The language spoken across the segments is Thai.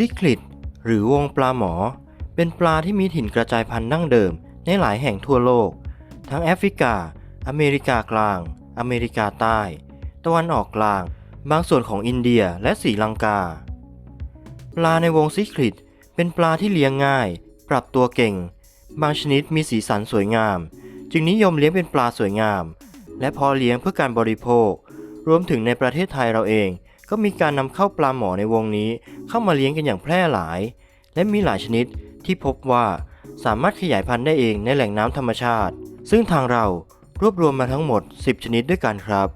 ซิคลิดหรือวงปลาหมอ เป็นปลาที่มีถิ่นกระจายพันธุ์ดั้งเดิมในหลายแห่งทั่วโลก ทั้งแอฟริกา อเมริกากลาง อเมริกาใต้ ตะวันออกกลาง บางส่วนของอินเดียและศรีลังกา ปลาในวงซิคลิดเป็นปลาที่เลี้ยงง่าย ปรับตัวเก่ง บางชนิดมีสีสันสวยงาม จึงนิยมเลี้ยงเป็นปลาสวยงาม และพอเลี้ยงเพื่อการบริโภค รวมถึงในประเทศไทยเราเอง ก็มีการนำเข้าปลาหมอในวงนี้เข้ามาเลี้ยงกันอย่างแพร่หลาย และมีหลายชนิดที่พบว่าสามารถขยายพันธุ์ได้เองในแหล่งน้ำธรรมชาติ ซึ่งทางเรารวบรวมมาทั้งหมด 10 ชนิดด้วยกันครับ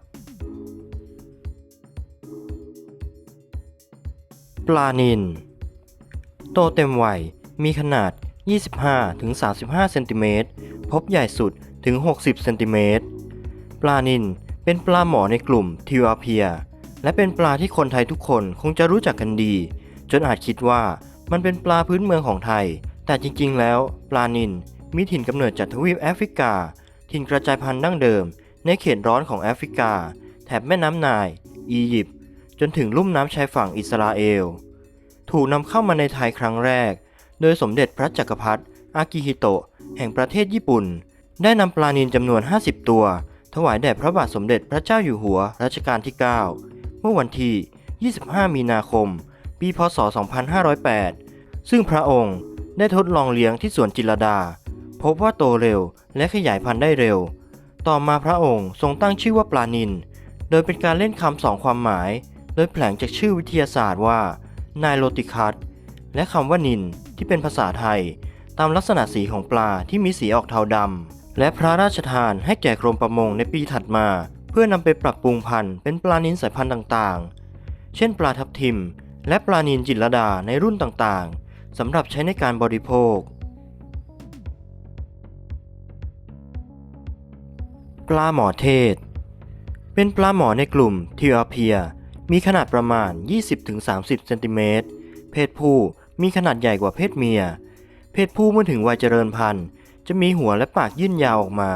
ปลานิลโตเต็มวัยมีขนาด 25-35 เซนติเมตร พบใหญ่สุดถึง 60 เซนติเมตร ปลานิลเป็นปลาหมอในกลุ่มทิวอาเพีย และเป็นปลาที่คนไทยทุกคนคงจะรู้จักกันดี จนอาจคิดว่ามันเป็นปลาพื้นเมืองของไทย แต่จริงๆ แล้ว ปลานิลมีถิ่นกำเนิดจากทวีปแอฟริกา ถิ่นกระจายพันธุ์ดั้งเดิม ในเขตร้อนของแอฟริกา แถบแม่น้ำนาย อียิปต์จนถึงลุ่มน้ำชายฝั่งอิสราเอล ถูกนำเข้ามาในไทยครั้งแรก โดยสมเด็จพระจักรพรรดิอากิฮิโตะแห่งประเทศญี่ปุ่น ได้นำปลานิลจำนวน 50 ตัว ถวายแด่พระบาทสมเด็จพระเจ้าอยู่หัวรัชกาลที่ 9 เมื่อวันที่ 25 มีนาคม ปี พศ 2508 ซึ่งพระองค์ได้ทดลองเลี้ยงที่สวนจิรดา พบว่าโตเร็วและขยายพันธุ์ได้เร็ว ต่อมาพระองค์ทรงตั้งชื่อว่าปลานิลโดยเป็นการเล่นคำสองความหมาย โดยแผลงจากชื่อวิทยาศาสตร์ว่า นายโลติคัสและคำว่านินที่เป็นภาษาไทย ตามลักษณะสีของปลาที่มีสีออกเทาดำและพระราชทานให้แก่กรมประมงในปีถัดมา เพื่อนำไปปรับปรุงพันธุ์เป็นปลานินสายพันธุ์ต่างๆ เช่น ปลาทับทิม และปลานินจิตรลดาในรุ่นต่างๆสำหรับใช้ในการบริโภค ปลาหมอเทศ เป็นปลาหมอในกลุ่มทิวาเพีย มีขนาดประมาณ 20-30 เซนติเมตร เพศผู้มีขนาดใหญ่กว่าเพศเมีย เพศผู้เมื่อถึงวัยเจริญพันธุ์ จะมีหัวและปากยื่นยาวออกมา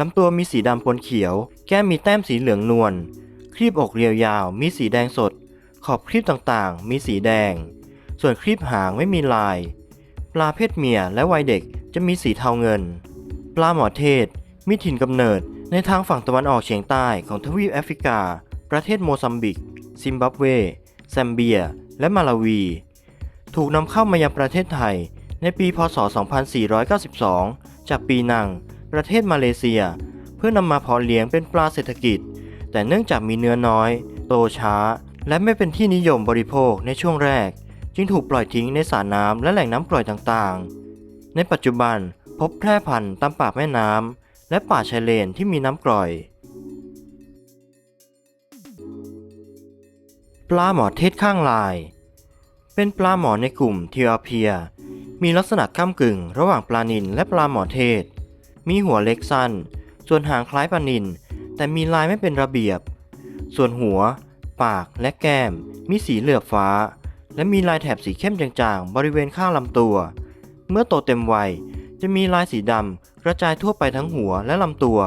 ลำตัวมีสีดำปนเขียว แก้มมีแต้มสีเหลืองนวล ครีบอกเรียวยาว มีสีแดงสด ขอบครีบต่างๆ มีสีแดง ส่วนครีบหางไม่มีลาย ปลาเพศเมียและวัยเด็กจะมีสีเทาเงิน ปลาหมอเทศ มีถิ่นกำเนิดในทางฝั่งตะวันออกเฉียงใต้ของทวีปแอฟริกา ประเทศโมซัมบิก ซิมบับเว แซมเบีย และมาลาวี ถูกนำเข้ามายังประเทศไทยในปี พศ 2492 จากปีนัง ประเทศมาเลเซีย เพื่อนำมาเพาะเลี้ยงเป็นปลาเศรษฐกิจ แต่เนื่องจากมีเนื้อน้อย โตช้า และไม่เป็นที่นิยมบริโภคในช่วงแรก จึงถูกปล่อยทิ้งในสระน้ำและแหล่งน้ำกร่อยต่างๆ ในปัจจุบันพบแพร่พันธุ์ตามปากแม่น้ำและป่าชายเลนที่มีน้ำกร่อย ปลาหมอเทศข้างลาย เป็นปลาหมอในกลุ่มทิวาเพีย มีลักษณะก้ากึ่ง ระหว่างปลานิลและปลาหมอเทศ มีหัวเล็กสั้น ส่วนหางคล้ายปลานิลแต่มีลายไม่เป็นระเบียบ ส่วนหัว ปากและแก้ม มีสีเหลือบฟ้า และมีลายแถบสีเข้มจางๆ บริเวณข้างลำตัว เมื่อโตเต็มวัยจะมีลายสีดำกระจายทั่วไปทั้งหัวและลำตัว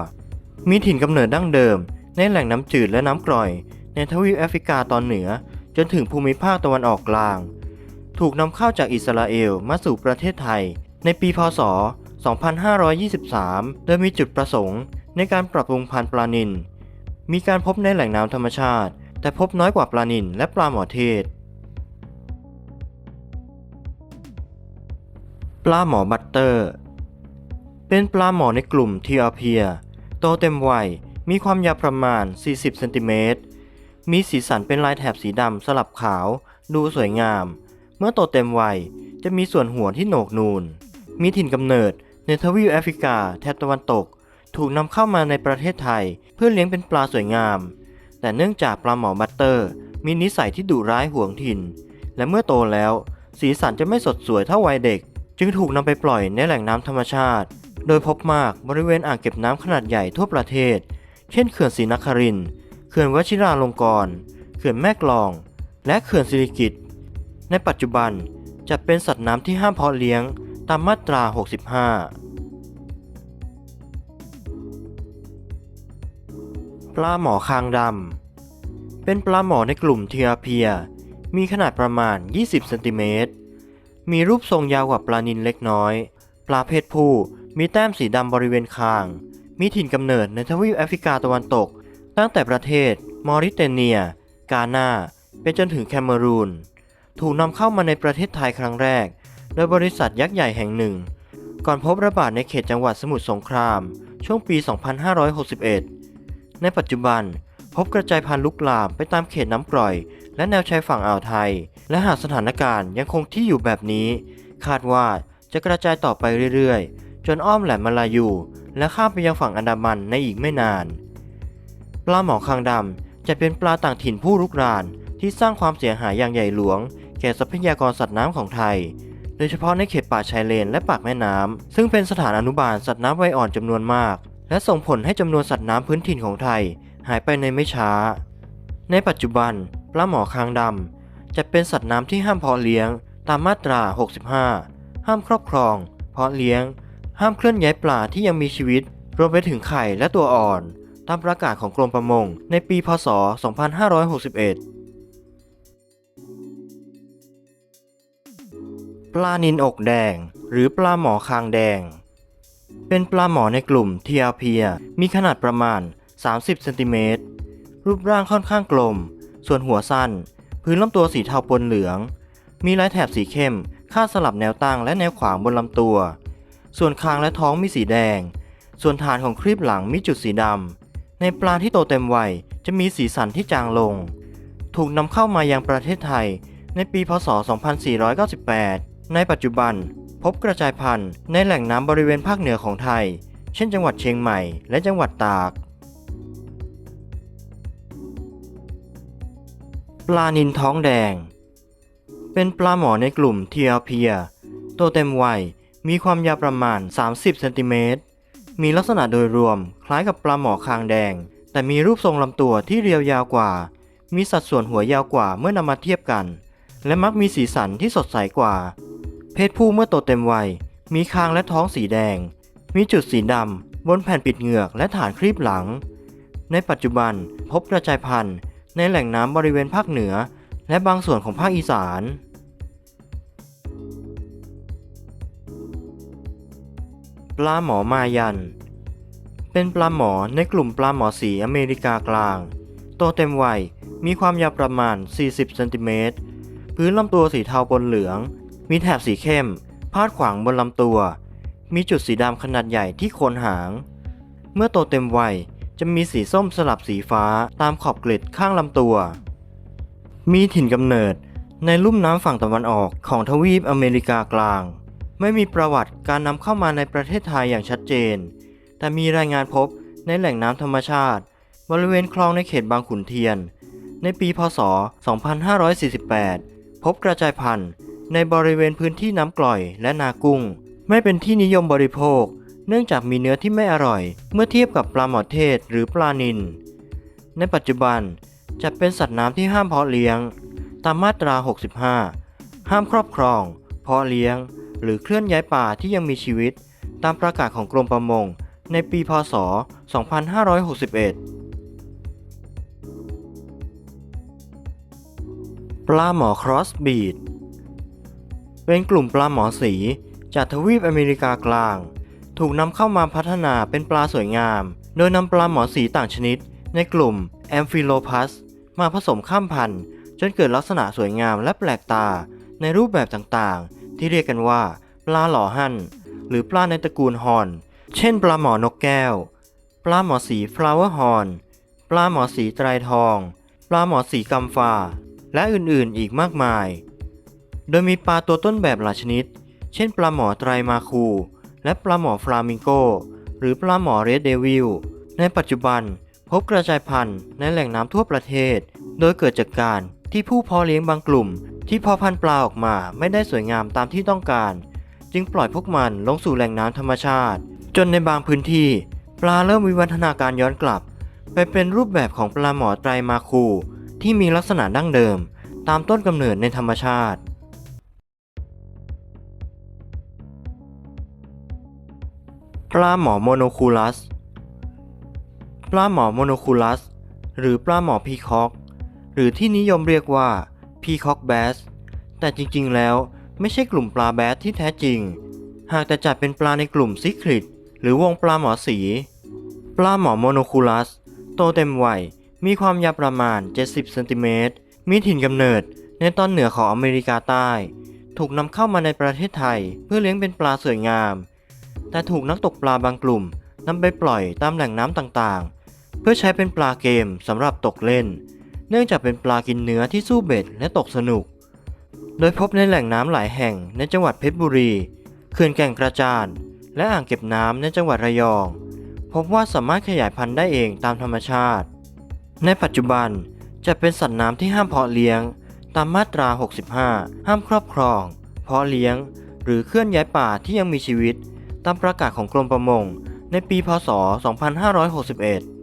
มีถิ่นกำเนิดดั้งเดิม ในแหล่งน้ำจืดและน้ำกร่อย ในทวีปแอฟริกาตอนเหนือ จนถึงภูมิภาคตะวันออกกลาง ถูกนำเข้าจากอิสราเอลมาสู่ประเทศไทย ในปีพศ 2523 โดยมีจุดประสงค์ ในการปรับปรุงพันธุ์ปลานิล มีการพบในแหล่งน้ำธรรมชาติ แต่พบน้อยกว่าปลานิลและปลาหมอเทศ ปลาหมอบัตเตอร์ เป็นปลาหมอในกลุ่มทีอาเพีย โตเต็มวัย มีความยาวประมาณ 40 เซนติเมตร มีสีสันเป็นลายแถบสีดำสลับขาว ดูสวยงาม เมื่อโตเต็มวัยจะมีส่วนหัวที่โหนกนูน มีถิ่นกำเนิด ในทวีปแอฟริกาแถบตะวันตก ถูกนำเข้ามาในประเทศไทย เพื่อเลี้ยงเป็นปลาสวยงาม แต่เนื่องจากปลาหมอบัตเตอร์ มีนิสัยที่ดุร้ายห่วงถิ่น และเมื่อโตแล้ว สีสันจะไม่สดสวยเท่าวัยเด็ก จึงถูกนำไปปล่อยในแหล่งน้ำธรรมชาติ โดยพบมากบริเวณอ่างเก็บน้ำขนาดใหญ่ทั่วประเทศ เช่นเขื่อนศรีนครินทร์เขื่อนวชิราลงกรณ์เขื่อนแม่กลอง และเขื่อนสิริกิติ์ในปัจจุบันจัดเป็นสัตว์น้ำที่ห้ามเพาะเลี้ยง ตามมาตรา 65 ปลาหมอคางดำ เป็นปลาหมอในกลุ่มเทียเพีย มีขนาดประมาณ 20เซนติเมตร มีรูปทรงยาวกว่าปลานิลเล็กน้อย ปลาเพศผู้มีแต้มสีดำบริเวณคาง มีถิ่นกำเนิดในทวีปแอฟริกาตะวันตก ตั้งแต่ประเทศ มอริเตเนีย กานาไปจนถึงแคเมรูน ถูกนำเข้ามาในประเทศไทยครั้งแรก โดยบริษัทยักษ์ใหญ่แห่งหนึ่ง ก่อนพบระบาดในเขตจังหวัดสมุทรสงคราม ช่วงปี 2561 ในปัจจุบัน พบกระจายพันธุ์ลุกลามไปตามเขตน้ำกร่อย และแนวชายฝั่งอ่าวไทย และหากสถานการณ์ยังคงที่อยู่แบบนี้ คาดว่าจะกระจายต่อไปเรื่อยๆ จนอ้อมแหลมมาลายูและข้ามไปยังฝั่งอันดามันในอีกไม่นาน ปลาหมอคางดำจะเป็นปลาต่างถิ่นผู้รุกรานที่สร้างความเสียหายอย่างใหญ่หลวง แก่ทรัพยากรสัตว์น้ำของไทย โดยเฉพาะในเขตป่าชายเลนและปากแม่น้ำซึ่งเป็นสถานอนุบาลสัตว์น้ำไวอ่อนจำนวนมาก และส่งผลให้จำนวนสัตว์น้ำพื้นถิ่นของไทย หายไปในไม่ช้า ในปัจจุบันปลาหมอคางดำจะเป็นสัตว์น้ำที่ห้ามเพาะเลี้ยง ตามมาตรา 65 ห้ามครอบครอง เพาะเลี้ยง ห้ามเคลื่อนย้ายปลาที่ยังมีชีวิต รวมไปถึงไข่และตัวอ่อน ตามประกาศของกรมประมงในปี พศ 2561 ปลานินอกแดง หรือปลาหมอคางแดง เป็นปลาหมอในกลุ่มเทีอาเพีย มีขนาดประมาณ 30 เซนติเมตร รูปร่างค่อนข้างกลม ส่วนหัวสั้น พื้นลำตัวสีเทาปนเหลือง มีลายแถบสีเข้มคาดสลับแนวตั้งและแนวขวางบนลำตัว ส่วนคางและท้องมีสีแดง ส่วนฐานของครีบหลังมีจุดสีดำ ในปลาที่โตเต็มวัยจะมีสีสันที่จางลง ถูกนำเข้ามายังประเทศไทยในปี พศ 2498 ในปัจจุบัน พบกระจายพันธุ์ในแหล่งน้ำบริเวณภาคเหนือของไทย เช่นจังหวัดเชียงใหม่และจังหวัดตาก ปลานินท้องแดง เป็นปลาหมอในกลุ่มเทีอาเพียโตเต็มวัยมีความยาวประมาณ 30 เซนติเมตร มีลักษณะโดยรวมคล้ายกับปลาหมอคางแดง แต่มีรูปทรงลำตัวที่เรียวยาวกว่า มีสัดส่วนหัวยาวกว่าเมื่อนำมาเทียบกัน และมักมีสีสันที่สดใสกว่า เพศผู้เมื่อโตเต็มวัย มีคางและท้องสีแดง มีจุดสีดำบนแผ่นปิดเหงือกและฐานครีบหลัง ในปัจจุบันพบกระจายพันธุ์ในแหล่งน้ำบริเวณภาคเหนือ และบางส่วนของภาคอีสานปลาหมอมายัน เป็นปลาหมอในกลุ่มปลาหมอสีอเมริกากลาง โตเต็มวัยมีความยาวประมาณ 40 เซนติเมตร พื้นลำตัวสีเทาปนเหลือง มีแถบสีเข้ม พาดขวางบนลำตัว มีจุดสีดำขนาดใหญ่ที่โคนหาง เมื่อโตเต็มวัยจะมีสีส้มสลับสีฟ้าตามขอบเกล็ดข้างลำตัว มีถิ่นกำเนิดในลุ่มน้ำฝั่งตะวันออกของทวีปอเมริกากลาง ไม่มีประวัติการนำเข้ามาในประเทศไทยอย่างชัดเจน แต่มีรายงานพบในแหล่งน้ำธรรมชาติ บริเวณคลองในเขตบางขุนเทียน ในปีพศ 2548 พบกระจายพันธุ์ ในบริเวณพื้นที่น้ำกร่อยและนากุ้ง ไม่เป็นที่นิยมบริโภค เนื่องจากมีเนื้อที่ไม่อร่อย เมื่อเทียบกับปลาหมอเทศหรือปลานิลในปัจจุบันจะเป็นสัตว์น้ำที่ห้ามเพาะเลี้ยง ตามมาตรา 65 ห้ามครอบครอง เพาะเลี้ยง หรือเคลื่อนย้ายป่าที่ยังมีชีวิต ตามประกาศของกรมประมง ในปีพศ 2561ปลาหมอครอสบีด เป็นกลุ่มปลาหมอสี จากทวีปอเมริกากลาง ถูกนำเข้ามาพัฒนาเป็นปลาสวยงาม โดยนำปลาหมอสีต่างชนิด ในกลุ่มแอมฟิโลพัสมาผสมข้ามพันธุ์ จนเกิดลักษณะสวยงามและแปลกตา ในรูปแบบต่างๆ ที่เรียกกันว่า ปลาหล่อหั่นหรือปลาในตระกูลฮอน เช่น ปลาหมอนกแก้ว ปลาหมอสีฟลาวเวอร์ฮอนปลาหมอสีไตรทอง ปลาหมอสีกัมฟาและอื่นๆ อีกมากมาย โดยมีปลาตัวต้นแบบหลายชนิด เช่นปลาหมอไตรมาคู และปลาหมอฟลามิงโก หรือปลาหมอเรดเดวิล ในปัจจุบันพบกระจายพันธุ์ในแหล่งน้ำทั่วประเทศ โดยเกิดจากการที่ผู้เพาะเลี้ยงบางกลุ่ม ที่เพาะพันธุ์ปลาออกมาไม่ได้สวยงามตามที่ต้องการ จึงปล่อยพวกมันลงสู่แหล่งน้ำธรรมชาติ จนในบางพื้นที่ ปลาเริ่มวิวัฒนาการย้อนกลับ ไปเป็นรูปแบบของปลาหมอไตรมาคู ที่มีลักษณะดั้งเดิม ตามต้นกำเนิดในธรรมชาติ ปลาหมอโมโนคูลัส ปลาหมอโมโนคูลัส หรือปลาหมอพีคอก หรือที่นิยมเรียกว่า Peacock Bass แต่จริงๆ แล้วไม่ใช่กลุ่มปลาแบสที่แท้จริง หากแต่จัดเป็นปลาในกลุ่มซิคริดหรือวงปลาหมอสี ปลาหมอโมโนคูลัส โตเต็มวัย มีความยาวประมาณ 70 เซนติเมตร มีถิ่นกำเนิดในตอนเหนือของอเมริกาใต้ ถูกนำเข้ามาในประเทศไทยเพื่อเลี้ยงเป็นปลาสวยงาม แต่ถูกนักตกปลาบางกลุ่มนำไปปล่อยตามแหล่งน้ำต่างๆ เพื่อใช้เป็นปลาเกมสำหรับตกเล่น เนื่องจากเป็นปลากินเนื้อที่สู้เบ็ดและตกสนุก โดยพบในแหล่งน้ำหลายแห่งในจังหวัดเพชรบุรีเขื่อนแก่งกระจานและอ่างเก็บน้ำในจังหวัดระยอง พบว่าสามารถขยายพันธุ์ได้เองตามธรรมชาติ ในปัจจุบันจะเป็นสัตว์น้ำที่ห้ามเพาะเลี้ยง ตามมาตรา 65 ห้ามครอบครอง เพาะเลี้ยง หรือเคลื่อนย้ายป่าที่ยังมีชีวิต ตามประกาศของกรมประมง ในปี พศ 2561